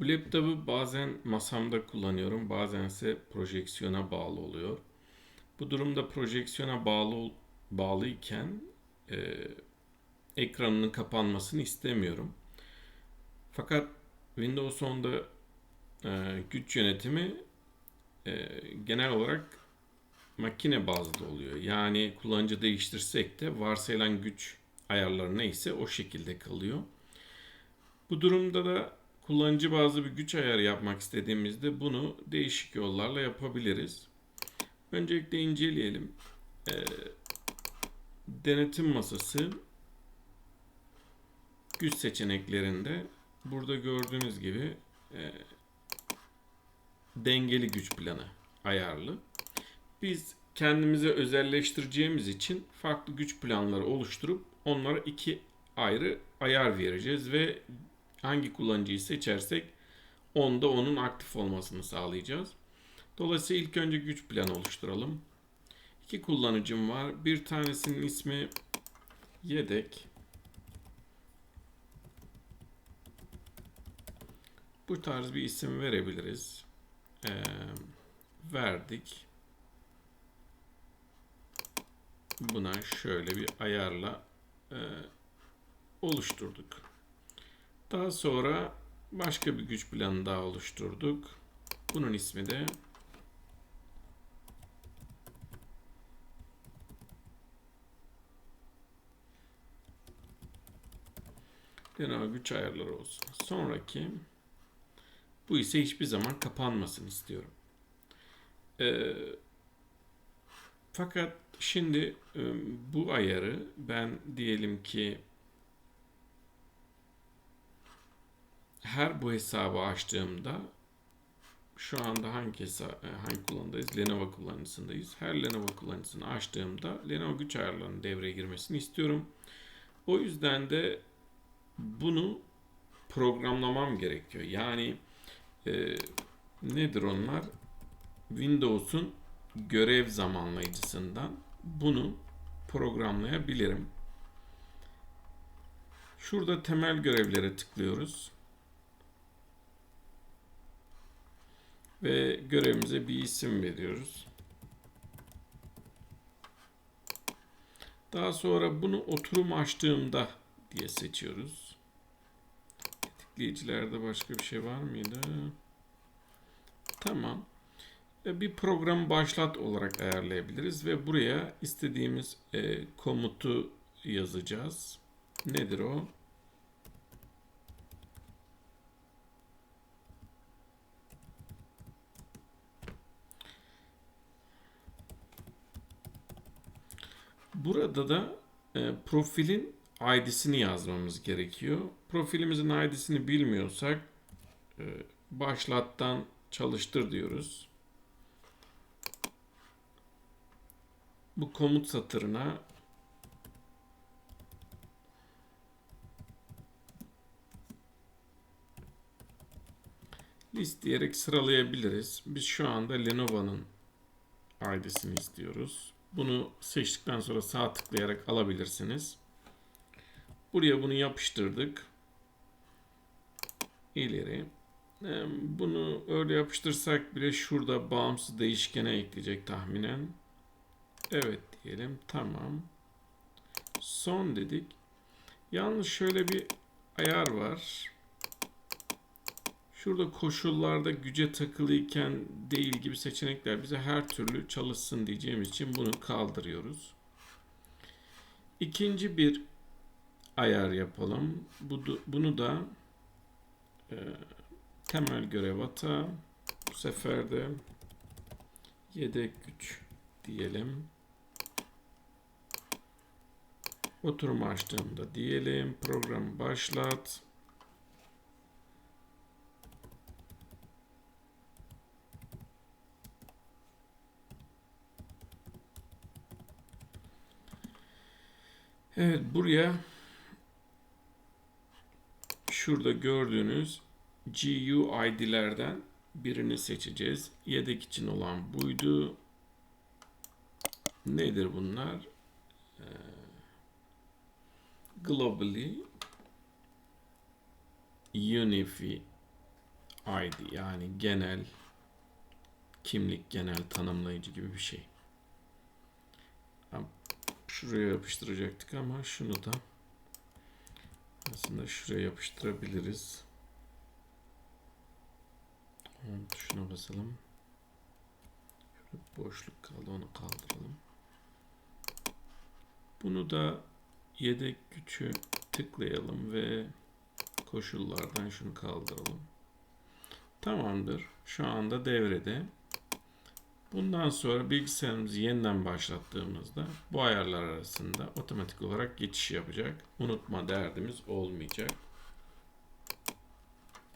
Bu laptopu bazen masamda kullanıyorum, bazense projeksiyona bağlı oluyor. Bu durumda projeksiyona bağlı bağlıyken e, ekranının kapanmasını istemiyorum. Fakat Windows 10'da e, güç yönetimi e, genel olarak makine bazlı oluyor. Yani kullanıcı değiştirsek de varsayılan güç ayarları neyse o şekilde kalıyor. Bu durumda da kullanıcı bazlı bir güç ayarı yapmak istediğimizde bunu değişik yollarla yapabiliriz. Öncelikle inceleyelim. Ee, denetim masası güç seçeneklerinde burada gördüğünüz gibi e, dengeli güç planı ayarlı. Biz kendimize özelleştireceğimiz için farklı güç planları oluşturup onlara iki ayrı ayar vereceğiz ve hangi kullanıcıyı seçersek onda onun aktif olmasını sağlayacağız. Dolayısıyla ilk önce güç planı oluşturalım. İki kullanıcım var. Bir tanesinin ismi yedek. Bu tarz bir isim verebiliriz. Ee, verdik. Buna şöyle bir ayarla e, oluşturduk. Daha sonra başka bir güç planı daha oluşturduk. Bunun ismi de genel güç ayarları olsun. Sonraki bu ise hiçbir zaman kapanmasın istiyorum. Ee, fakat şimdi e, bu ayarı ben diyelim ki her bu hesabı açtığımda şu anda hangi hesap, e, hangi kullanıdayız? Lenovo kullanıcısındayız. Her Lenovo kullanıcısını açtığımda Lenovo güç ayarlarının devreye girmesini istiyorum. O yüzden de bunu programlamam gerekiyor. Yani e, nedir onlar? Windows'un görev zamanlayıcısından bunu programlayabilirim. Şurada temel görevlere tıklıyoruz. Ve görevimize bir isim veriyoruz. Daha sonra bunu oturum açtığımda diye seçiyoruz. Tetikleyicilerde başka bir şey var mıydı? Tamam. Bir program başlat olarak ayarlayabiliriz ve buraya istediğimiz e, komutu yazacağız. Nedir o? Burada da e, profilin ID'sini yazmamız gerekiyor. Profilimizin ID'sini bilmiyorsak e, başlattan çalıştır diyoruz. Bu komut satırına list diyerek sıralayabiliriz. Biz şu anda Lenovo'nun ID'sini istiyoruz. Bunu seçtikten sonra sağ tıklayarak alabilirsiniz. Buraya bunu yapıştırdık. İleri. Bunu öyle yapıştırsak bile şurada bağımsız değişkene ekleyecek tahminen. Evet diyelim. Tamam. Son dedik. Yalnız şöyle bir ayar var. Şurada koşullarda güce takılıyken değil gibi seçenekler bize her türlü çalışsın diyeceğimiz için bunu kaldırıyoruz. İkinci bir ayar yapalım. Bunu da e, temel görev ata. Bu sefer de yedek güç diyelim. Oturum açtığımda diyelim. Programı başlat. Evet buraya şurada gördüğünüz GUID'lerden birini seçeceğiz. Yedek için olan buydu. Nedir bunlar? Ee, globally Unifi ID yani genel kimlik, genel tanımlayıcı gibi bir şey. Şuraya yapıştıracaktık ama şunu da aslında şuraya yapıştırabiliriz. Home tuşuna basalım. Şurada boşluk kaldı onu kaldıralım. Bunu da yedek gücü tıklayalım ve koşullardan şunu kaldıralım. Tamamdır. Şu anda devrede. Bundan sonra bilgisayarımızı yeniden başlattığımızda bu ayarlar arasında otomatik olarak geçiş yapacak. Unutma derdimiz olmayacak.